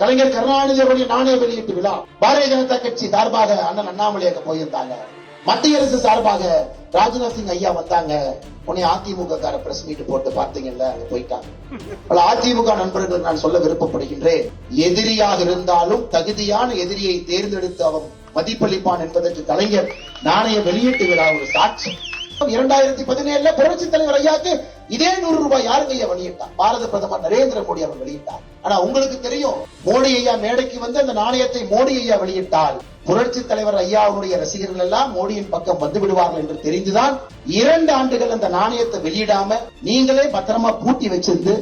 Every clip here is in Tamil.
கலைஞர் கருணாநிதி அவருடைய நாணய வெளியீட்டு விழா. பாரதிய ஜனதா கட்சி சார்பாக அண்ணன் அண்ணாமலை அங்க போயிருந்தாங்க. மத்திய அரசு சார்பாக ராஜ்நாத் சிங் ஐயா வந்தாங்க. உன்னை அதிமுக கார பிரஸ் மீட் போட்டு பார்த்தீங்கல்ல அங்க போயிட்டாங்க. பல அதிமுக நண்பர்கள் நான் சொல்ல விருப்பப்படுகின்றேன். எதிரியாக இருந்தாலும் தகுதியான எதிரியை தேர்ந்தெடுத்து அவன் மதிப்பளிப்பான் என்பதற்கு கலைஞர் நாணய வெளியீட்டு விழா ஒரு சாட்சி. இரண்டாயிரத்தி பதினேழுல புரட்சி தலைவர் ஐயாக்கு இதே நூறு ரூபாய் யாருங்க ஐயா வெளியிட்டார்? பாரத பிரதமர் நரேந்திர மோடி அவர் வெளியிட்டார். ஆனா உங்களுக்கு தெரியும் மோடி ஐயா மேடைக்கு வந்து அந்த நாணயத்தை மோடி ஐயா வெளியிட்டால் புரட்சி தலைவர் ஐயாவுடைய ரசிகர்கள் எல்லாம் மோடியின் பக்கம் வந்து விடுவார்கள் என்று தெரிந்துதான் இரண்டு ஆண்டுகள் அந்த நாணயத்தை வெளியிடாம நீங்களே பத்திரமா பூட்டி வச்சிருந்து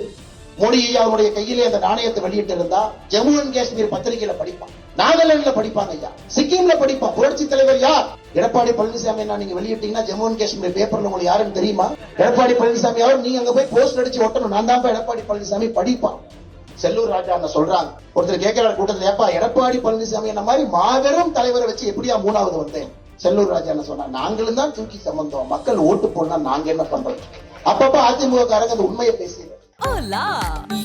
மோடி ஐயாவுடைய கையிலே அந்த நாணயத்தை வெளியிட்டு இருந்தா ஜம்மு அண்ட் காஷ்மீர் பத்திரிகையில படிப்பான் நாகாலாந்துல படிப்பாங்க ஐயா. சிக்கிம்ல படிப்பான். புரட்சி தலைவர் யார்? எடப்பாடி பழனிசாமி என்ன நீங்க வெளியிட்டீங்கன்னா ஜம்மு அண்ட் காஷ்மீர் பேப்பர்ல உங்களுக்கு யாருன்னு தெரியுமா? எடப்பாடி பழனிசாமி அவர் நீங்க அங்க போய் போஸ்ட் அடிச்சு ஒட்டணும். நான் தான் எடப்பாடி பழனிசாமி படிப்பான். செல்லூர் ராஜா அங்க சொல்றாங்க. ஒருத்தர் கேட்கிற கூட்டத்தில் ஏப்பா எடப்பாடி பழனிசாமி என்ன மாதிரி மாபெரும் தலைவரை வச்சு எப்படியா மூணாவது வந்தேன்? செல்லூர் ராஜா என்ன சொன்னா நாங்களும் தான் தூக்கி சம்பந்தம் மக்கள் ஓட்டு போனா நாங்க என்ன பண்றோம் அப்பப்ப அதிமுக காரங்க அந்த உண்மையை பேசி Hola!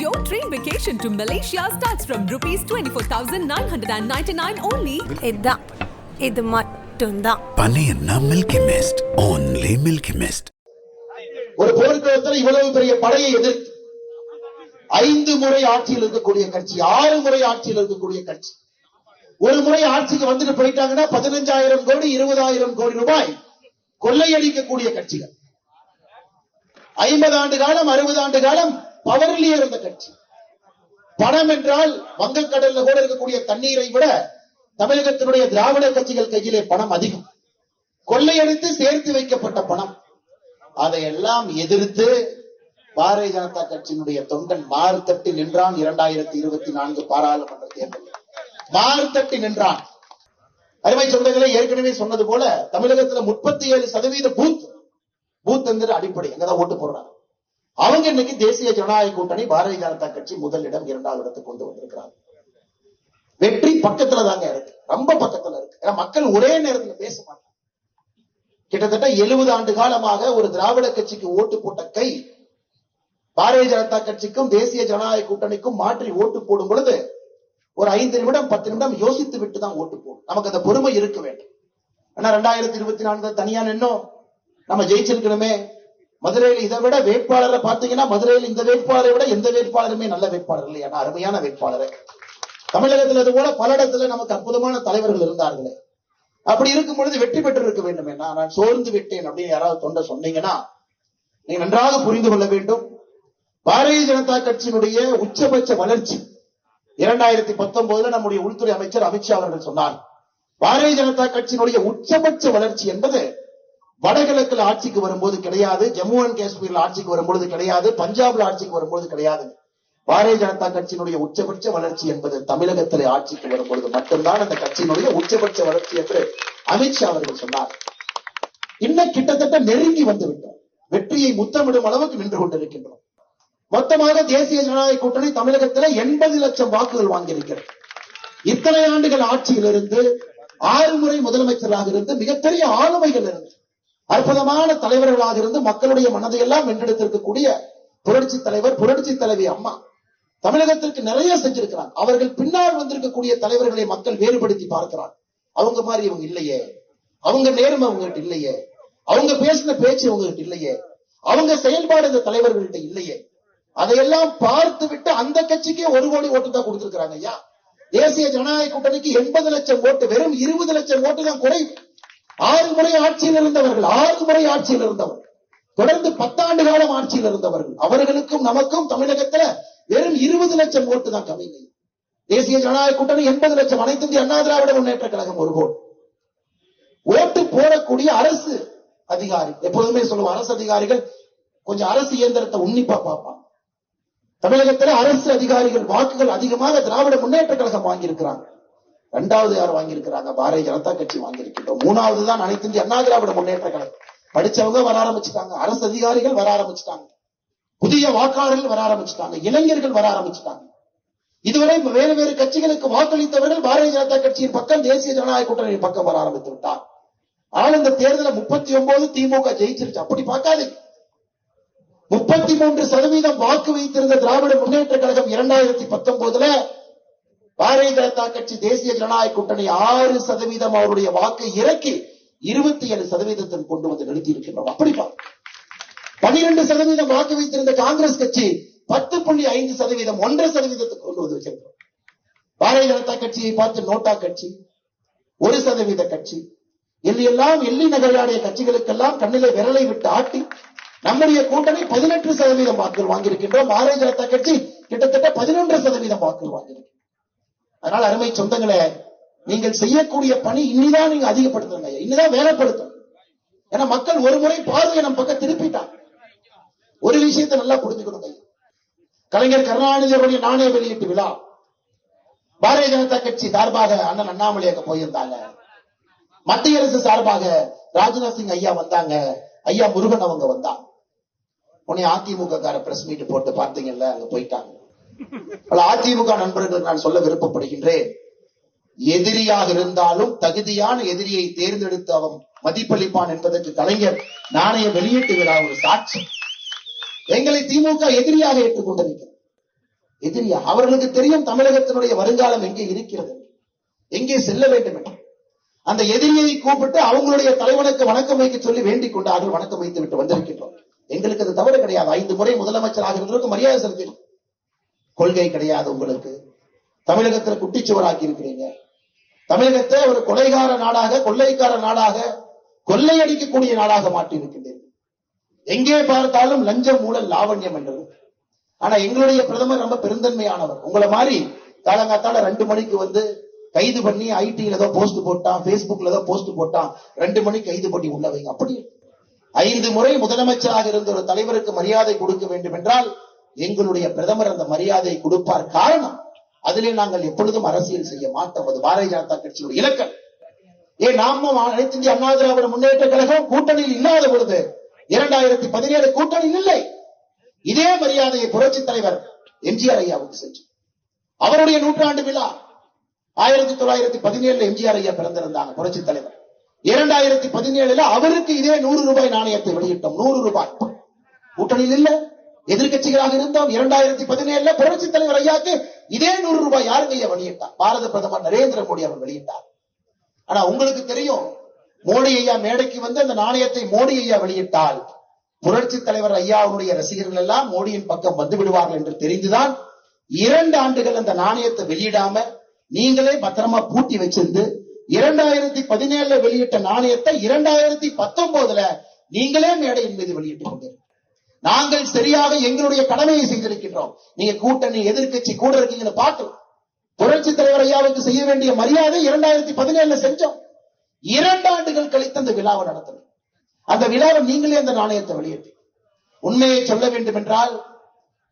Your train vacation to Malaysia starts from rupees 24,999 only. இதான் இது மட்டும்தான். பனியன்னா Milky Mist only Milky Mist ஒரு போர்க்களத்தில் இவ்வளவு பெரிய படையை எதிர்த்து ஐந்து முறை ஆட்சியில் இருக்கக்கூடிய கட்சி ஆறு முறை ஆட்சியில் இருக்கக்கூடிய கட்சி. ஒரு முறை ஆட்சிக்கு வந்துட்டு போயிட்டாங்கன்னா பதினஞ்சாயிரம் கோடி இருபதாயிரம் கோடி ரூபாய் கொள்ளையடிக்கக்கூடிய கட்சிகள். ஐம்பது ஆண்டு காலம் அறுபது ஆண்டு காலம் பவர்லயே இருந்த கட்சி. பணம் என்றால் வங்கக்கடல்ல கூட இருக்கக்கூடிய தண்ணீரை விட தமிழகத்தினுடைய திராவிட கட்சிகள் கையிலே பணம் அதிகம். கொள்ளையடித்து சேர்த்து வைக்கப்பட்ட பணம். அதையெல்லாம் எதிர்த்து பாரதிய ஜனதா கட்சியினுடைய தொண்டன் மாறுதட்டி நின்றான் இரண்டாயிரத்தி இருபத்தி நான்கு பாராளுமன்ற தேர்தலில். மாறுதட்டி நின்றான். அருமை சொந்தங்களை ஏற்கனவே சொன்னது போல தமிழகத்துல முப்பத்தி ஏழு சதவீத பூத் பூத் என்கிற அடிப்படை அங்கதான் ஓட்டு போடுறாங்க. அவங்க இன்னைக்கு தேசிய ஜனநாயக கூட்டணி பாரதிய ஜனதா கட்சி முதலிடம் இரண்டாவது இடத்துக்கு கொண்டு வந்திருக்கிறாங்க. வெற்றி பக்கத்துல தாங்க இருக்கு. ரொம்ப பக்கத்துல இருக்கு. ஏன்னா மக்கள் ஒரே நேரத்துல பேச மாட்டாங்க. கிட்டத்தட்ட எழுபது ஆண்டு காலமாக ஒரு திராவிட கட்சிக்கு ஓட்டு போட்ட கை பாரதிய ஜனதா கட்சிக்கும் தேசிய ஜனநாயக கூட்டணிக்கும் மாற்றி ஓட்டு போடும் பொழுது ஒரு ஐந்து நிமிடம் பத்து நிமிடம் யோசித்து விட்டு தான் ஓட்டு போடும். நமக்கு அந்த பொறுமை இருக்க வேண்டும். ஆனா ரெண்டாயிரத்தி இருபத்தி நான்கு தனியா நின்னோம். நம்ம ஜெயிச்சிருக்கணுமே. மதுரையில் இதை விட வேட்பாளரை பாத்தீங்கன்னா மதுரையில் இந்த வேட்பாளரை விட எந்த வேட்பாளருமே நல்ல வேட்பாளர் இல்லையா. அருமையான வேட்பாளர். தமிழகத்தில் இது போல பல இடத்துல நமக்கு அற்புதமான தலைவர்கள் இருந்தார்களே. அப்படி இருக்கும் பொழுது வெற்றி பெற்று இருக்க வேண்டும் என்ன? நான் சோர்ந்து விட்டேன் அப்படின்னு யாராவது தொண்டை சொன்னீங்கன்னா நீங்க நன்றாக புரிந்து கொள்ள வேண்டும். பாரதிய ஜனதா கட்சியினுடைய உச்சபட்ச வளர்ச்சி இரண்டாயிரத்தி பத்தொன்பதுல நம்முடைய உள்துறை அமைச்சர் அமித்ஷா அவர்கள் சொன்னார். பாரதிய ஜனதா கட்சியினுடைய உச்சபட்ச வளர்ச்சி என்பது வடகிழக்குல ஆட்சிக்கு வரும்போது கிடையாது ஜம்மு அண்ட் காஷ்மீர்ல ஆட்சிக்கு வரும்பொழுது கிடையாது பஞ்சாப்ல ஆட்சிக்கு வரும்போது கிடையாது. பாரதிய ஜனதா கட்சியினுடைய உச்சபட்ச வளர்ச்சி என்பது தமிழகத்திலே ஆட்சிக்கு வரும்பொழுது மட்டும்தான் அந்த கட்சியினுடைய உச்சபட்ச வளர்ச்சி என்று அமித்ஷா அவர்கள் சொன்னார். இன்னும் கிட்டத்தட்ட நெருங்கி வந்துவிட்டோம். வெற்றியை முத்தமிடும் அளவுக்கு நின்று கொண்டிருக்கின்றோம். மொத்தமாக தேசிய ஜனநாயக கூட்டணி தமிழகத்தில் எண்பது லட்சம் வாக்குகள் வாங்கியிருக்கிறது. இத்தனை ஆண்டுகள் ஆட்சியில் இருந்து ஆறு முறை முதலமைச்சராக இருந்து மிகப்பெரிய ஆளுமைகள் இருந்து அற்புதமான தலைவர்களாக இருந்து மக்களுடைய மனதை எல்லாம் வென்றெடுத்திருக்கக்கூடிய புரட்சி தலைவர் புரட்சி தலைவி அம்மா. தமிழகத்திற்கு நிறைய செஞ்சிருக்கிறாங்க. அவர்கள் பின்னால் வந்திருக்கக்கூடிய தலைவர்களை மக்கள் வேறுபடுத்தி பார்க்கிறார் அவங்க மாதிரி இவங்க இல்லையே. அவங்க நேர்மை அவங்ககிட்ட இல்லையே. அவங்க பேசின பேச்சு அவங்ககிட்ட இல்லையே. அவங்க செயல்பாடு இந்த தலைவர்கள்ட்ட இல்லையே. அதையெல்லாம் பார்த்து விட்டு அந்த கட்சிக்கே ஒரு கோடி ஓட்டு தான் கொடுத்திருக்கிறாங்க ஐயா. தேசிய ஜனநாயக கூட்டணிக்கு எண்பது லட்சம் ஓட்டு வெறும் இருபது லட்சம் ஓட்டு தான் குறைவு ஆறு முறை ஆட்சியில் இருந்தவர்கள் ஆறு முறை ஆட்சியில் இருந்தவர்கள் தொடர்ந்து பத்தாண்டு காலம் ஆட்சியில் இருந்தவர்கள் அவர்களுக்கும் நமக்கும் தமிழகத்துல வெறும் இருபது லட்சம் ஓட்டு தான் கம்மிங்க தேசிய ஜனநாயக கூட்டணி எண்பது லட்சம். அனைத்து இந்திய அண்ணா திராவிட முன்னேற்ற கழகம் ஒரு கோடி ஓட்டு போடக்கூடிய அரசு அதிகாரி. எப்போதுமே சொல்லுவோம் அரசு அதிகாரிகள் கொஞ்சம் அரசு இயந்திரத்தை உன்னிப்பா பார்ப்பாங்க. தமிழகத்துல அரசு அதிகாரிகள் வாக்குகள் அதிகமாக திராவிட முன்னேற்ற கழகம் வாங்கியிருக்கிறாங்க. இரண்டாவது யார் வாங்கியிருக்கிறாங்க? பாரதிய ஜனதா கட்சி வாங்கியிருக்கின்றோம். மூணாவது தான் அனைத்து இந்திய அண்ணா திராவிட முன்னேற்ற கழகம். படிச்சவங்க வர ஆரம்பிச்சுட்டாங்க. அரசு அதிகாரிகள் வர ஆரம்பிச்சுட்டாங்க. புதிய வாக்காளர்கள் வர ஆரம்பிச்சுட்டாங்க. இளைஞர்கள் வர ஆரம்பிச்சுட்டாங்க. இதுவரை வேறு வேறு கட்சிகளுக்கு வாக்களித்தவர்கள் பாரதிய ஜனதா கட்சியின் பக்கம் தேசிய ஜனநாயக கூட்டணியின் பக்கம் வர ஆரம்பித்து விட்டார். ஆனால் இந்த தேர்தலில் முப்பத்தி ஒன்பது திமுக ஜெயிச்சிருச்சு. அப்படி பார்க்காதீங்க. முப்பத்தி மூன்று சதவீதம் வாக்கு வைத்திருந்த திராவிட முன்னேற்ற கழகம் இரண்டாயிரத்தி பத்தொன்பதுல பாரதிய ஜனதா கட்சி தேசிய ஜனநாயக கூட்டணி ஆறு சதவீதம் அவருடைய வாக்கை இறக்கி இருபத்தி ஏழு சதவீதத்தில் கொண்டு வந்து நிறுத்தி இருக்கின்றோம் அப்படி பார்க்க பனிரெண்டு சதவீதம் வாக்கு வைத்திருந்த காங்கிரஸ் கட்சி பத்து புள்ளி ஐந்து சதவீதம் ஒன்றரை சதவீதத்துக்கு கொண்டு வந்து வச்சிருக்கிறோம் பாரதிய ஜனதா கட்சியை பார்த்து நோட்டா கட்சி ஒரு சதவீத கட்சி. எல்லாம் எள்ளி நகராடிய கட்சிகளுக்கெல்லாம் கண்ணிலே விரலை விட்டு ஆட்டி நம்முடைய கூட்டணி பதினெட்டு சதவீதம் வாக்குகள் வாங்கியிருக்கின்றோம். பாரதிய ஜனதா கட்சி கிட்டத்தட்ட பதினொன்று சதவீதம் வாக்குகள் வாங்கியிருக்கிறோம் அதனால் அருமை சொந்தங்களே நீங்கள் செய்யக்கூடிய பணி இன்னிதான் நீங்க அதிகப்படுத்துங்க இன்னிதான் வேலைப்படுத்தும் ஏன்னா மக்கள் ஒரு முறை பார்வையை நம்ம பக்கம் திருப்பிட்டாங்க. ஒரு விஷயத்தை நல்லா புரிஞ்சுக்கணும் கலைஞர் கருணாநிதி அவருடைய நாணய வெளியீட்டு விழா. பாரதிய ஜனதா கட்சி சார்பாக அண்ணன் அண்ணாமலை அங்க போயிருந்தாங்க. மத்திய அரசு சார்பாக ராஜ்நாத் சிங் ஐயா வந்தாங்க. ஐயா முருகன் அவங்க வந்தாங்க. உடனே அதிமுக கார பிரஸ் மீட் போட்டு பார்த்தீங்கல்ல அங்க போயிட்டாங்க. பல அதிமுக நண்பர்களுக்கு நான் சொல்ல விருப்பப்படுகின்றேன். எதிரியாக இருந்தாலும் தகுதியான எதிரியை தேர்ந்தெடுத்து அவன் மதிப்பளிப்பான் என்பதற்கு கலைஞர் நாணய வெளியீட்டு விழா ஒரு சாட்சி. எங்களை திமுக எதிரியாக ஏற்றுக்கொண்டிருக்கிறது எதிரியா? அவர்களுக்கு தெரியும் தமிழகத்தினுடைய வருங்காலம் எங்கே இருக்கிறது. எங்கே செல்ல வேண்டும் என்று. அந்த எதிரியை கூப்பிட்டு அவங்களுடைய தலைவனுக்கு வணக்கம் வைக்க சொல்லி வேண்டிக் கொண்டார்கள் வணக்கம் வைத்து விட்டு வந்திருக்கின்றோம். எங்களுக்கு அது தவறு கிடையாது. ஐந்து முறை முதலமைச்சராக இருந்தவருக்கு மரியாதை செலுத்தினோம். கொள்கை கிடையாது உங்களுக்கு. தமிழகத்தில் குட்டிச்சுவராக்கி இருக்கிறீங்க. தமிழகத்தை ஒரு கொலைகார நாடாக கொள்ளைக்கார நாடாக கொள்ளையடிக்கக்கூடிய நாடாக மாற்றி இருக்கின்றீர்கள் எங்கே பார்த்தாலும் லஞ்சம் ஊழல் லாவண்யம் என்றது. ஆனா எங்களுடைய பிரதமர் ரொம்ப பெருந்தன்மையானவர். உங்களை மாதிரி காலங்காத்தால ரெண்டு மணிக்கு வந்து கைது பண்ணி ஐடில ஏதோ போஸ்ட் போட்டான் பேஸ்புக்ல ஏதோ போஸ்ட் போட்டான். ரெண்டு மணிக்கு கைது பண்ணி உள்ள வைங்க. அப்படி ஐந்து முறை முதலமைச்சராக இருந்த ஒரு தலைவருக்கு மரியாதை கொடுக்க வேண்டும் என்றால் எங்களுடைய பிரதமர் அந்த மரியாதையை கொடுப்பார். காரணம் அதிலே நாங்கள் எப்பொழுதும் அரசியல் செய்ய மாட்டோம். அது பாரதிய ஜனதா கட்சியுடைய இலக்கம் ஏன் நாம அனைத்து இந்திய அண்ணா திராவிட முன்னேற்ற கழகம் கூட்டணியில் இல்லாத பொழுது இரண்டாயிரத்தி பதினேழு கூட்டணி இல்லை. இதே மரியாதையை புரட்சி தலைவர் எம்ஜிஆர் ஐயாவுக்கு செஞ்சு அவருடைய நூற்றாண்டு விழா ஆயிரத்தி தொள்ளாயிரத்தி பதினேழுல எம்ஜிஆர் ஐயா பிறந்திருந்தாங்க புரட்சி தலைவர். இரண்டாயிரத்தி பதினேழுல அவருக்கு இதே நூறு ரூபாய் நாணயத்தை வெளியிட்டோம். நூறு ரூபாய். கூட்டணியில் இல்ல. எதிர்க்கட்சிகளாக இருந்தோம். இரண்டாயிரத்தி பதினேழுல புரட்சி தலைவர் ஐயாக்கு இதே நூறு ரூபாய் யாருங்க ஐயா வெளியிட்டார்? பாரத பிரதமர் நரேந்திர மோடி அவர் வெளியிட்டார். ஆனா உங்களுக்கு தெரியும் மோடி ஐயா மேடைக்கு வந்து அந்த நாணயத்தை மோடி ஐயா வெளியிட்டால் புரட்சி தலைவர் ஐயாவுடைய ரசிகர்கள் எல்லாம் மோடியின் பக்கம் வந்து விடுவார்கள் என்று தெரிந்துதான் இரண்டு ஆண்டுகள் அந்த நாணயத்தை வெளியிடாம நீங்களே பத்திரமா பூட்டி வச்சிருந்து இரண்டாயிரத்தி பதினேழுல வெளியிட்ட நாணயத்தை இரண்டாயிரத்தி பத்தொன்பதுல நீங்களே மேடையின் மீது வெளியிட்டுக் கொண்டீர்கள் நாங்கள் சரியாக எங்களுடைய கடமையை செய்திருக்கின்றோம். நீங்க கூட்டணி எதிர்க்கட்சி கூட இருக்கீங்கன்னு பார்த்தோம் புரட்சி தலைவர் ஐயாவுக்கு செய்ய வேண்டிய மரியாதை இரண்டாயிரத்தி பதினேழுல செஞ்சோம். இரண்டு ஆண்டுகள் கழித்து அந்த விழாவை நடத்தணும். அந்த விழாவை நீங்களே அந்த நாணயத்தை வெளியிட்டு உண்மையை சொல்ல வேண்டும் என்றால்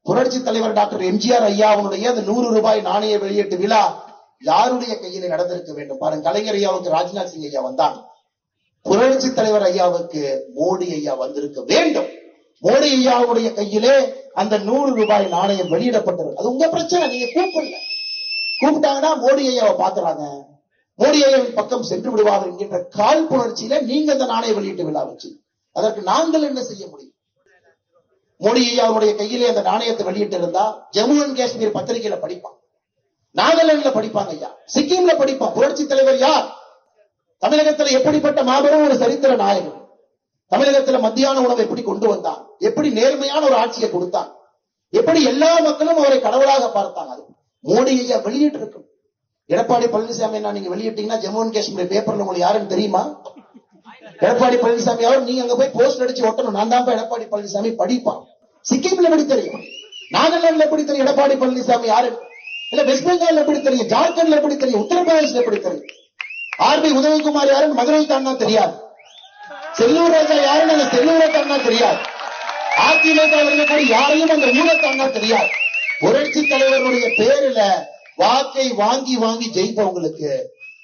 புரட்சி தலைவர் டாக்டர் எம்ஜிஆர் ஐயாவுடைய அந்த நூறு ரூபாய் நாணய வெளியீட்டு விழா யாருடைய கையில நடந்திருக்க வேண்டும்? பாருங்க கலைஞர் ஐயாவுக்கு ராஜ்நாத் சிங் ஐயா வந்தாங்க. புரட்சி தலைவர் ஐயாவுக்கு மோடி ஐயா வந்திருக்க வேண்டும். மோடி ஐயாவுடைய கையிலே அந்த நூறு ரூபாய் நாணயம் வெளியிடப்பட்டது அது உங்க பிரச்சனை நீங்க கூப்பிடல. கூப்பிட்டாங்கன்னா மோடி ஐயாவை பாக்குறாங்க மோடியையும் பக்கம் சென்று விடுவார்கள் என்கின்ற காழ்ப்புணர்ச்சியில நீங்க அந்த நாணய வெளியீட்டு விழா வச்சு அதற்கு நாங்கள் என்ன செய்ய முடியும்? மோடி அவருடைய கையிலே அந்த நாணயத்தை வெளியிட்டு இருந்தா ஜம்மு அண்ட் காஷ்மீர் பத்திரிகையில படிப்பான். நாகாலாந்துல படிப்பாங்க ஐயா. சிக்கிம்ல படிப்பான். புரட்சி தலைவர் யார்? தமிழகத்துல எப்படிப்பட்ட மாபெரும் ஒரு சரித்திர நாயகன்? தமிழகத்துல மத்தியான உணவை எப்படி கொண்டு வந்தான்? எப்படி நேர்மையான ஒரு ஆட்சியை கொடுத்தான்? எப்படி எல்லா மக்களும் அவரை கடவுளாக பார்த்தாங்க? அது மோடி ஐயா வெளியிட்டு இருக்கணும் எடப்பாடி பழனிசாமி நான் நீங்க வெளியிட்டீங்கன்னா ஜம்மு அண்ட் காஷ்மீர் பேப்பர்ல உங்களுக்கு யாருன்னு தெரியுமா? எடப்பாடி பழனிசாமி அவர் நீங்க அங்க போய் போஸ்ட் அடிச்சு ஒட்டணும். நான் தான் எடப்பாடி பழனிசாமி படிப்பான். சிக்கிம்ல எப்படி தெரியும்? நாகாலாந்துல எப்படி தெரியும் எடப்பாடி பழனிசாமி யாரு? இல்ல வெஸ்ட் பெங்கால் எப்படி தெரியும்? ஜார்க்கண்ட்ல எப்படி தெரியும்? உத்தரப்பிரதேசல எப்படி தெரியும்? ஆர்பி உதயகுமார் யாருன்னு மதுரை தாண்டா தெரியாது. செல்லூர் ராஜா யாருன்னு அந்த செல்லூரை தாண்டா தெரியாது. அதிமுக யாரையும் அந்த ஊரை தாண்டா தெரியாது. புரட்சி தலைவருடைய பேருல வாக்கை வாங்கி வாங்கி ஜெயிப்பவங்களுக்கு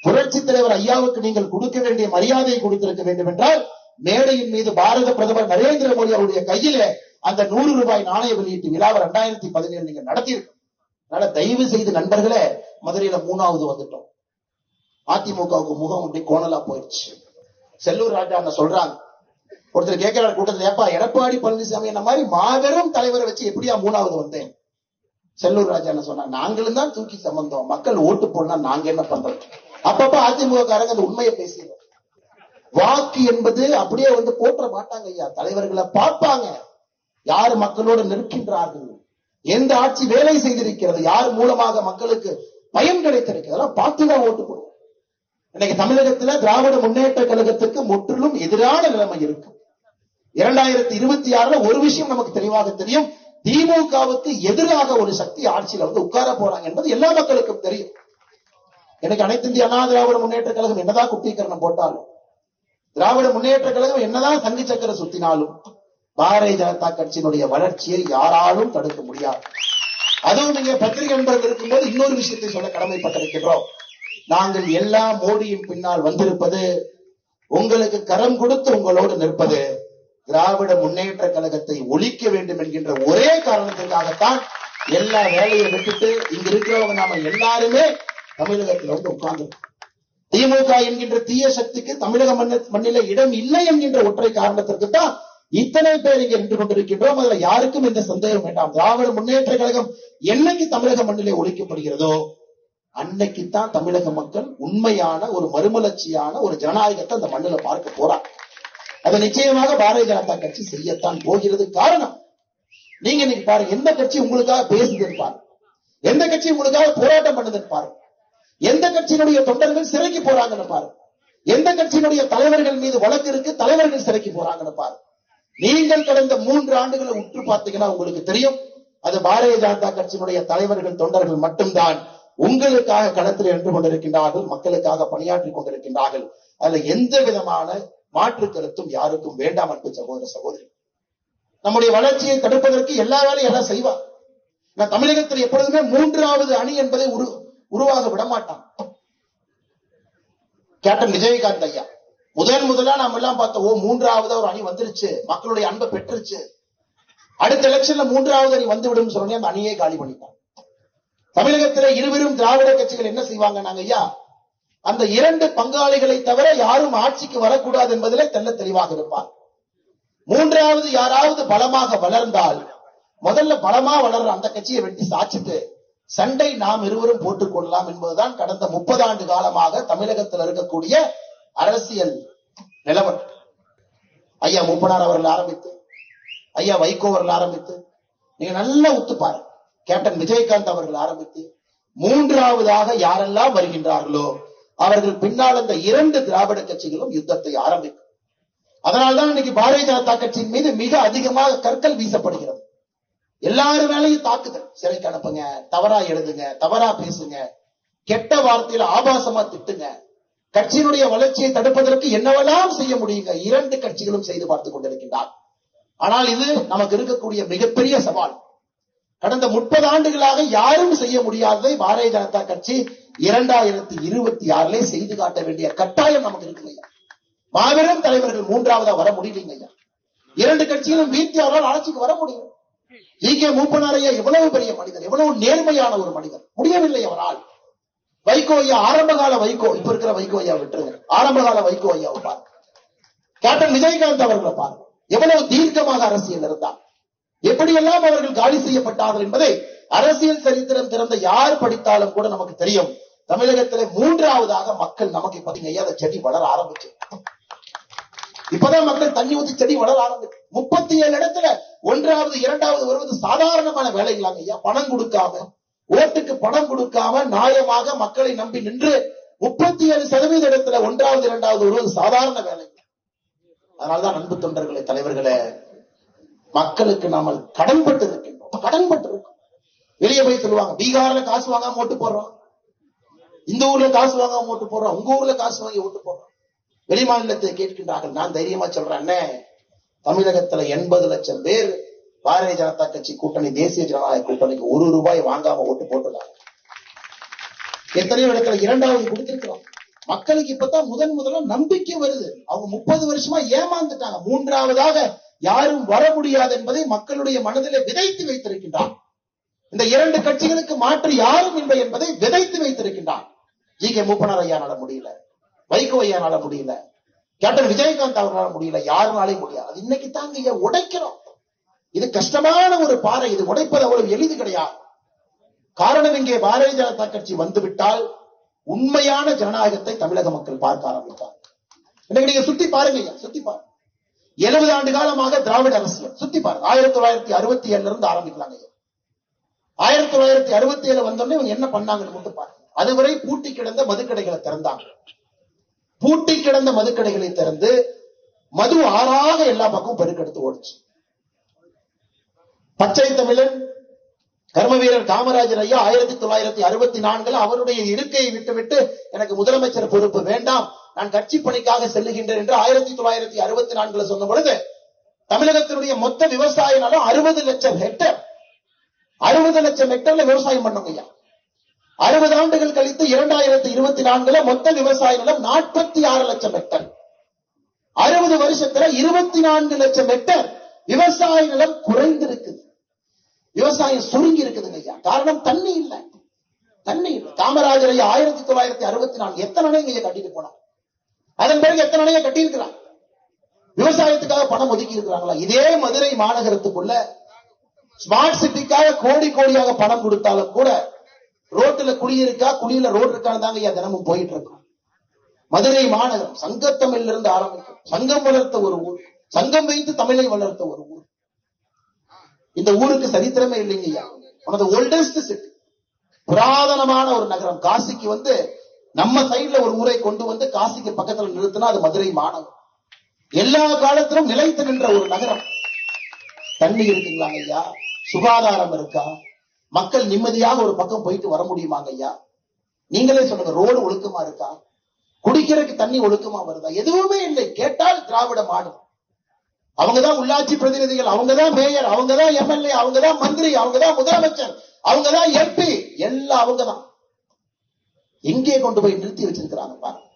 புரட்சி தலைவர் ஐயாவுக்கு நீங்கள் கொடுக்க வேண்டிய மரியாதையை கொடுத்திருக்க வேண்டும் என்றால் மேடையின் மீது பாரத பிரதமர் நரேந்திர மோடி அவருடைய கையில அந்த நூறு ரூபாய் நாணய வெளியீட்டு விழாவை ரெண்டாயிரத்தி பதினேழு நீங்க நடத்தியிருக்கோம். அதனால தயவு செய்து நண்பர்களே மதுரையில மூணாவது வந்துட்டோம். அதிமுகவுக்கு முகம் அப்படி கோணலா போயிடுச்சு. செல்லூர் ராஜா அங்க சொல்றாங்க. ஒருத்தர் கேட்கிறார் கூட்டத்தில் ஏப்பா எடப்பாடி பழனிசாமி என்ன மாதிரி மாபெரும் தலைவரை வச்சு எப்படியா மூணாவது வந்தேன்? செல்லூர் ராஜா என்ன சொன்னா நாங்களும் தான் தூக்கி சம்பந்தம் மக்கள் ஓட்டு போடலாம் நாங்க என்ன பண்றது? அப்பப்ப அதிமுக காரங்க அந்த உண்மையை பேசிடுவோம் வாக்கு என்பது அப்படியே வந்து போற்ற மாட்டாங்க ஐயா. தலைவர்களை பார்ப்பாங்க. யார் மக்களோடு நிற்கின்றார்கள்? எந்த ஆட்சி வேலை செய்திருக்கிறது? யார் மூலமாக மக்களுக்கு பயன் கிடைத்திருக்கிறது? அதெல்லாம் பார்த்துதான் ஓட்டு போடுவோம். இன்னைக்கு தமிழகத்துல திராவிட முன்னேற்ற கழகத்துக்கு முற்றிலும் எதிரான நிலைமை இருக்கு. இரண்டாயிரத்தி இருபத்தி ஆறுல ஒரு விஷயம் நமக்கு தெளிவாக தெரியும். திமுகவுக்கு எதிராக ஒரு சக்தி ஆட்சியில வந்து உட்கார போறாங்க என்பது எல்லா மக்களுக்கும் தெரியும். எனக்கு அனைத்து இந்திய அண்ணா திராவிட முன்னேற்ற கழகம் என்னதான் குப்பீகரணம் போட்டாலும் திராவிட முன்னேற்ற கழகம் என்னதான் சங்கு சக்கர சுத்தினாலும் பாரதிய ஜனதா கட்சியினுடைய வளர்ச்சியை யாராலும் தடுக்க முடியாது. அதுவும் நீங்க பத்திரிகை நண்பர்கள் இருக்கும்போது இன்னொரு விஷயத்தை சொல்ல கடமைப்பட்டிருக்கின்றோம். நாங்கள் எல்லா மோடியின் பின்னால் வந்திருப்பது உங்களுக்கு கரம் கொடுத்து உங்களோடு நிற்பது திராவிட முன்னேற்ற கழகத்தை ஒழிக்க வேண்டும் என்கின்ற ஒரே காரணத்திற்காகத்தான் எல்லா வேலையை விட்டுட்டு இங்க இருக்கிறவங்க நாம எல்லாருமே தமிழகத்துல வந்து உட்கார்ந்து திமுக என்கின்ற தீய சக்திக்கு தமிழக மண்ணில இடம் இல்லை என்கின்ற ஒற்றை காரணத்திற்கு தான் இத்தனை பேர் இங்க நின்று கொண்டிருக்கின்றோம். அதுல யாருக்கும் எந்த சந்தேகம் வேண்டாம். திராவிட முன்னேற்ற கழகம் என்னைக்கு தமிழக மண்ணிலே ஒழிக்கப்படுகிறதோ அன்னைக்குத்தான் தமிழக மக்கள் உண்மையான ஒரு மறுமலர்ச்சியான ஒரு ஜனநாயகத்தை அந்த மண்ணில பார்க்க போறாங்க. அது நிச்சயமாக பாரதிய ஜனதா கட்சி செய்யத்தான் போகிறது காரணம். நீங்க இன்னைக்கு பாருங்க எந்த கட்சி உங்களுக்காக பேசுதுன்னு பாருங்க. எந்த கட்சி உங்களுக்காக போராட்டம் பண்ணுதுன்னு பாருங்க. எந்த கட்சியினுடைய தொண்டர்கள் சிறைக்கு போறாங்கன்னு பாருங்க. எந்த கட்சியினுடைய தலைவர்கள் மீது வழக்கு இருக்கு தலைவர்கள் சிறைக்கு போறாங்கன்னு பாருங்க. நீங்கள் கடந்த மூன்று ஆண்டுகளை உற்று பார்த்தீங்கன்னா உங்களுக்கு தெரியும். அது பாரதிய ஜனதா கட்சியினுடைய தலைவர்கள் தொண்டர்கள் மட்டும்தான் உங்களுக்காக களத்தில் நின்று கொண்டிருக்கின்றார்கள் மக்களுக்காக பணியாற்றி கொண்டிருக்கின்றார்கள். அதுல எந்த விதமான மாற்று கருத்தும் யாருக்கும் வேண்டாம் அன்பு சகோதர சகோதரி. நம்முடைய வளர்ச்சியை தடுப்பதற்கு எல்லா வேலையும் எல்லாம் செய்வார் நான் தமிழகத்தில் எப்பொழுதுமே மூன்றாவது அணி என்பதை உரு உருவாக விடமாட்டான். கேப்டன் விஜயகாந்த் ஐயா. முதன் முதலா நாம எல்லாம் பார்த்தோம் ஓ மூன்றாவது ஒரு அணி வந்துருச்சு. மக்களுடைய அன்பை பெற்றுருச்சு. அடுத்த எலெக்ஷன்ல மூன்றாவது அணி வந்து விடும் சொன்னே அந்த அணியை காலி பண்ணிட்டான். தமிழகத்துல இருவரும் திராவிட கட்சிகள் என்ன செய்வாங்க நாங்க ஐயா? அந்த இரண்டு பங்காளிகளை தவிர யாரும் ஆட்சிக்கு வரக்கூடாது என்பதிலே தெல்ல தெளிவாக இருப்பார். மூன்றாவது யாராவது பலமாக வளர்ந்தால் முதல்ல பலமா வளர்ற அந்த கட்சியை வெட்டி சாச்சிட்டு சண்டை நாம் இருவரும் போட்டுக் கொள்ளலாம் என்பதுதான் கடந்த முப்பது ஆண்டு காலமாக தமிழகத்தில் இருக்கக்கூடிய அரசியல் நிலவரம். ஐயா மூப்பனார் அவர்கள் ஆரம்பித்து ஐயா வைகோ அவர்கள் ஆரம்பித்து நீங்க நல்லா உத்து கேப்டன் விஜயகாந்த் அவர்கள் ஆரம்பித்து மூன்றாவதாக யாரெல்லாம் வருகின்றார்களோ அவர்கள் பின்னால் அந்த இரண்டு திராவிட கட்சிகளும் யுத்தத்தை ஆரம்பிக்கும். அதனால்தான் இன்னைக்கு பாரதிய ஜனதா கட்சியின் மீது மிக அதிகமாக கற்கள் வீசப்படுகிறது. எல்லாரும் வேலையும் தாக்குதல். சிறைக்கு அனுப்புங்க தவறா எழுதுங்க தவறா பேசுங்க கெட்ட வார்த்தையில ஆபாசமா திட்டுங்க. கட்சியினுடைய வளர்ச்சியை தடுப்பதற்கு என்னவெல்லாம் செய்ய முடியுங்க? இரண்டு கட்சிகளும் செய்து பார்த்துக் கொண்டிருக்கின்றார். ஆனால் இது நமக்கு இருக்கக்கூடிய மிகப்பெரிய சவால். கடந்த முப்பது ஆண்டுகளாக யாரும் செய்ய முடியாததை பாரதிய ஜனதா கட்சி இரண்டாயிரத்தி இருபத்தி ஆறுல செய்து காட்ட வேண்டிய கட்டாயம் நமக்கு இருக்கு ஐயா. மாபெரும் தலைவர்கள் மூன்றாவதா வர முடியலைங்க ஐயா. இரண்டு கட்சிகளும் வீழ்த்தி அவரால் ஆட்சிக்கு வர முடியும். இங்கே மூப்பனாரையா எவ்வளவு பெரிய மனிதர் எவ்வளவு நேர்மையான ஒரு மனிதர். முடியவில்லை அவரால். வைகோ ஐயா ஆரம்ப கால வைகோ இப்ப இருக்கிற வைகோ ஐயா விட்டுருங்க. ஆரம்ப கால வைகோ ஐயாவை பாருங்க. கேப்டன் விஜயகாந்த் அவர்களை பாருங்க. எவ்வளவு தீர்க்கமாக அரசியல் இருந்தார். எப்படியெல்லாம் அவர்கள் காலி செய்யப்பட்டார்கள் என்பதை அரசியல் சரித்திரம் திறந்த யார் படித்தாலும் கூட நமக்கு தெரியும். தமிழகத்துல மூன்றாவதாக மக்கள் நமக்கு பாத்தீங்கய்யா அந்த செடி வளர ஆரம்பிச்சு. இப்பதான் மக்கள் தண்ணி ஊத்தி செடி வளர ஆரம்பிச்சு. முப்பத்தி ஏழு இடத்துல ஒன்றாவது இரண்டாவது வருவது சாதாரணமான வேலைகளாங்க ஐயா. பணம் கொடுக்காம ஓட்டுக்கு பணம் கொடுக்காம நியாயமாக மக்களை நம்பி நின்று முப்பத்தி ஏழு சதவீத இடத்துல ஒன்றாவது இரண்டாவது வருவது சாதாரண வேலை. அதனாலதான் அன்பு தொண்டர்களே தலைவர்களே மக்களுக்கு நாம கடன்பட்டு இருக்கின்றோம். கடன்பட்டு இருக்கோம். வெளியே போய் சொல்லுவாங்க பீகார்ல காசு வாங்காம ஓட்டு போடுறோம். இந்த ஊர்ல காசு வாங்காம ஓட்டு போடுறோம் உங்க ஊர்ல காசு வாங்கி ஓட்டு போடுறோம். வெளி மாநிலத்தை கேட்கின்றார்கள். நான் தைரியமா சொல்றேன் அண்ணே, தமிழகத்துல எண்பது லட்சம் பேர் பாரதிய ஜனதா கட்சி கூட்டணி தேசிய ஜனநாயக கூட்டணிக்கு ஒரு ரூபாய் வாங்காம ஓட்டு போட்டுருக்காங்க. எத்தனையோ இடத்துல இரண்டாவது கொடுத்திருக்கிறோம். மக்களுக்கு இப்பதான் முதன் முதல்ல நம்பிக்கை வருது. அவங்க முப்பது வருஷமா ஏமாந்துட்டாங்க. மூன்றாவதாக யாரும் வர முடியாது என்பதை மக்களுடைய மனதிலே விதைத்து வைத்திருக்கின்றார். இந்த இரண்டு கட்சிகளுக்கு மாற்று யாரும் இல்லை என்பதை விதைத்து வைத்திருக்கின்றார். ஜி கே மூப்பனார் ஐயானால முடியல. வைகோ ஐயானால முடியல. கேப்டன் விஜயகாந்த் அவர்களால முடியல. யாருனாலையும் முடியாது. அது இன்னைக்கு தாங்க ஐயா உடைக்கிறோம். இது கஷ்டமான ஒரு பாறை. இது உடைப்பது அவ்வளவு எளிது கிடையாது. காரணம் இங்கே பாரதிய ஜனதா கட்சி வந்துவிட்டால் உண்மையான ஜனநாயகத்தை தமிழக மக்கள் பார்க்க ஆரம்பித்தார். இன்னைக்கு நீங்க சுத்தி பாருங்க சுத்தி பாருங்க. எழுபது ஆண்டு காலமாக திராவிட அரசியல். சுத்தி பாருங்க. ஆயிரத்தி தொள்ளாயிரத்தி அறுபத்தி ஏழுல இருந்து ஆரம்பிக்கலாங்க ஆயிரத்தி தொள்ளாயிரத்தி அறுபத்தி ஏழு வந்தோடனே இவங்க என்ன பண்ணாங்கன்னு மட்டும் பாருங்க. அதுவரை பூட்டி கிடந்த மதுக்கடைகளை திறந்தாங்க பூட்டி கிடந்த மதுக்கடைகளை திறந்து மது ஆறாக எல்லா பக்கம் பெருக்கெடுத்து ஓடுச்சு. பச்சை தமிழன் கர்ம வீரர் காமராஜர் ஐயா ஆயிரத்தி தொள்ளாயிரத்தி அறுபத்தி நான்குல அவருடைய இருக்கையை விட்டுவிட்டு எனக்கு முதலமைச்சர் பொறுப்பு வேண்டாம் நான் கட்சி பணிக்காக செல்லுகின்றேன் என்று ஆயிரத்தி தொள்ளாயிரத்தி அறுபத்தி நான்குல சொன்ன பொழுது தமிழகத்தினுடைய மொத்த விவசாய நிலம் அறுபது லட்சம் ஹெக்டர் அறுபது லட்சம் ஹெக்டர்ல விவசாயம் பண்ணுங்க ஐயா. அறுபது ஆண்டுகள் கழித்து இரண்டாயிரத்தி இருபத்தி நான்குல மொத்த விவசாய நிலம் நாற்பத்தி ஆறு லட்சம் ஹெக்டர் அறுபது வருஷத்துல இருபத்தி நான்கு லட்சம் ஹெக்டர் விவசாய நிலம் குறைந்திருக்குது. விவசாயம் சுருங்கி இருக்குதுங்க ஐயா. காரணம் தண்ணி இல்ல. தண்ணி இல்லை. காமராஜர் ஐயா ஆயிரத்தி தொள்ளாயிரத்தி அறுபத்தி நான்கு எத்தனை அணைங்க ஐயா கட்டிட்டு போனான் அதன் பிறகு எத்தனை அணைய கட்டியிருக்கிறான் விவசாயத்துக்காக பணம் ஒதுக்கி இருக்கிறாங்களா? இதே மதுரை மாநகரத்துக்குள்ள ஸ்மார்ட் சிட்டிக்காக கோடி கோடியாக பணம் கொடுத்தாலும் கூட ரோட்டுல குழி இருக்கா? குழியில ரோடு இருக்கான்னு தாங்க ஐயா தினமும் போயிட்டு இருக்கோம் மதுரை மாநகரம் சங்கத்தமிழ்ல இருந்து ஆரம்பிக்கும். சங்கம் வளர்த்த ஒரு ஊர். சங்கம் வைத்து தமிழை வளர்த்த ஒரு ஊர். இந்த ஊருக்கு சரித்திரமே இல்லைங்க ஐயா. உனது ஓல்டஸ்ட் சிட்டி புராதனமான ஒரு நகரம். காசிக்கு வந்து நம்ம சைடுல ஒரு ஊரை கொண்டு வந்து காசிக்கு பக்கத்துல நிறுத்தினா அது மதுரை மாநகரம். எல்லா காலத்திலும் நிலைத்து நின்ற ஒரு நகரம். தண்ணி இருக்குங்களா ஐயா? சுகாதாரம் இருக்கா? மக்கள் நிம்மதியாக ஒரு பக்கம் போயிட்டு வர முடியுமாங்க ஐயா? நீங்களே சொல்லுங்க ரோடு ஒழுக்கமா இருக்கா? குடிக்கிறதுக்கு தண்ணி ஒழுக்கமா வருதா? எதுவுமே இல்லை. கேட்டால் திராவிட மாடல் அவங்கதான் உள்ளாட்சி பிரதிநிதிகள் அவங்கதான் மேயர் அவங்கதான் எம்எல்ஏ அவங்கதான் மந்திரி அவங்கதான் முதலமைச்சர் அவங்கதான் எம்பி. எல்லாம் அவங்கதான். எங்கே கொண்டு போய் நிறுத்தி வச்சிருக்கிறாங்க பாருங்க.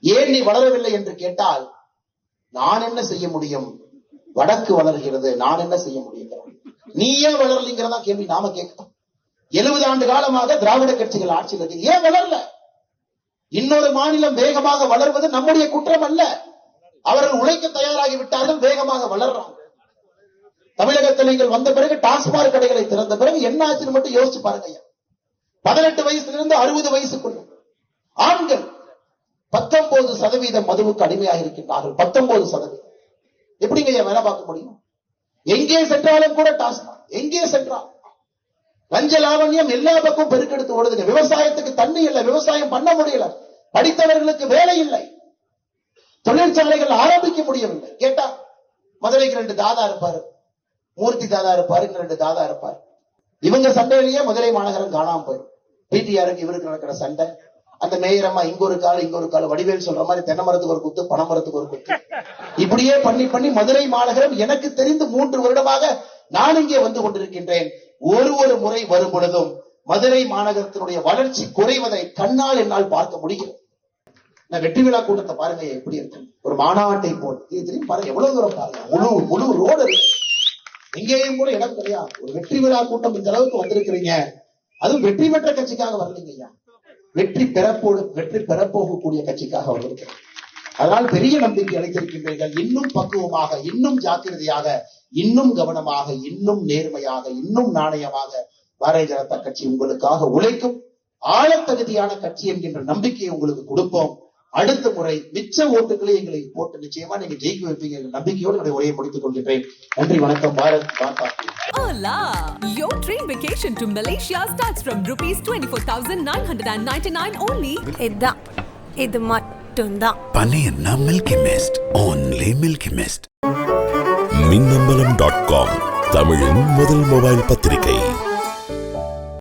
ஏன் நீ வளரவில்லை என்று கேட்டால் நான் என்ன செய்ய முடியும்? வடக்கு வளர்கிறது நான் என்ன செய்ய முடியும்? நீ ஏன் வளரலைங்கிறதா கேள்வி நாம கேட்கலாம் எழுபது ஆண்டு காலமாக திராவிட கட்சிகள் ஆட்சியில் இருக்கு. ஏன் வளரல? இன்னொரு மாநிலம் வேகமாக வளர்வது நம்முடைய குற்றம் அல்ல அவர்கள் உழைக்க தயாராகி விட்டார்கள் வேகமாக வளர்றாங்க. தமிழகத்தில் நீங்கள் வந்த பிறகு டாஸ்மாக் கடைகளை திறந்த பிறகு என்ன ஆச்சுன்னு மட்டும் யோசிச்சு பாருங்க பதினெட்டு வயசுல இருந்து அறுபது வயசுக்குள்ள ஆண்கள் பத்தொன்பது சதவீதம் மதுவுக்கு அடிமையாக இருக்கின்றார்கள் பத்தொன்பது சதவீதம். எப்படிங்க வேலை பார்க்க முடியும்? எங்கே சென்றாலும் கூட டாஸ்மாக். எங்கே சென்றால் லஞ்ச லாவண்யம் எல்லா பக்கம் பெருக்கெடுத்து ஓடுதுங்க. விவசாயத்துக்கு தண்ணி இல்லை விவசாயம் பண்ண முடியல. படித்தவர்களுக்கு வேலை இல்லை. தொழிற்சாலைகள் ஆரம்பிக்க முடியவில்லை. கேட்டா மதுரைக்கு ரெண்டு தாதா இருப்பாரு. மூர்த்தி தாதா இருப்பாரு ரெண்டு தாதா இருப்பாரு. இவங்க சண்டையிலேயே மதுரை மாநகரம் காணாம போயிடும். பிடிஆருக்கு இவருக்கு நடக்கிற சண்டை. அந்த மேயரம்மா இங்க ஒரு கால இங்க ஒரு கால வடிவேல் சொல்ற மாதிரி தென்னை மரத்துக்கு ஒரு குத்து பனை மரத்துக்கு ஒரு குத்து. இப்படியே பண்ணி பண்ணி மதுரை மாநகரம் எனக்கு தெரிந்து மூன்று வருடமாக நான் இங்கே வந்து கொண்டிருக்கின்றேன். ஒரு ஒரு முறை வரும் பொழுதும் மதுரை மாநகரத்தினுடைய வளர்ச்சி குறைவதை கண்ணால் என்னால் பார்க்க முடிகிறது. நான் வெற்றி விழா கூட்டத்தை பாருங்க எப்படி இருக்கு. ஒரு மாநாட்டை போல். இது திரும்பி பாருங்க எவ்வளவு தூரம் பாருங்க. முழு முழு ரோடு இருக்கு. எங்கேயும் கூட இடம் கிடையாது. ஒரு வெற்றி விழா கூட்டம் இந்த அளவுக்கு வந்திருக்கிறீங்க. அதுவும் வெற்றி பெற்ற கட்சிக்காக வரலீங்க ஐயா. வெற்றி பெறப்போடு வெற்றி பெறப்போகக்கூடிய கட்சிக்காக வந்திருக்கிறேன் அதனால் பெரிய நம்பிக்கை அளித்திருக்கின்றீர்கள். இன்னும் பக்குவமாக இன்னும் ஜாக்கிரதையாக இன்னும் கவனமாக இன்னும் நேர்மையாக இன்னும் நாணயமாக பாரதிய ஜனதா கட்சி உங்களுக்காக உழைக்கும் ஆழத்தகுதியான கட்சி என்கின்ற நம்பிக்கையை உங்களுக்கு கொடுப்போம். அடுத்த முறை மிச்ச ஓட்டுகளை எங்களை போட்டு நிச்சயமா நீங்க ஜெயிக்க வைப்பீங்க நம்பிக்கையோடு என்னுடைய உரையை முடித்துக் கொள்கின்றேன் நன்றி வணக்கம் Bharat. Hola! Your train vacation to Malaysia starts from rupees 24,999 only. இதான் இது மட்டும்தான் Paneerna Milky Mist. Only Milky Mist. Minnambalam dot com தமிழின் முதல் மொபைல் பத்திரிகை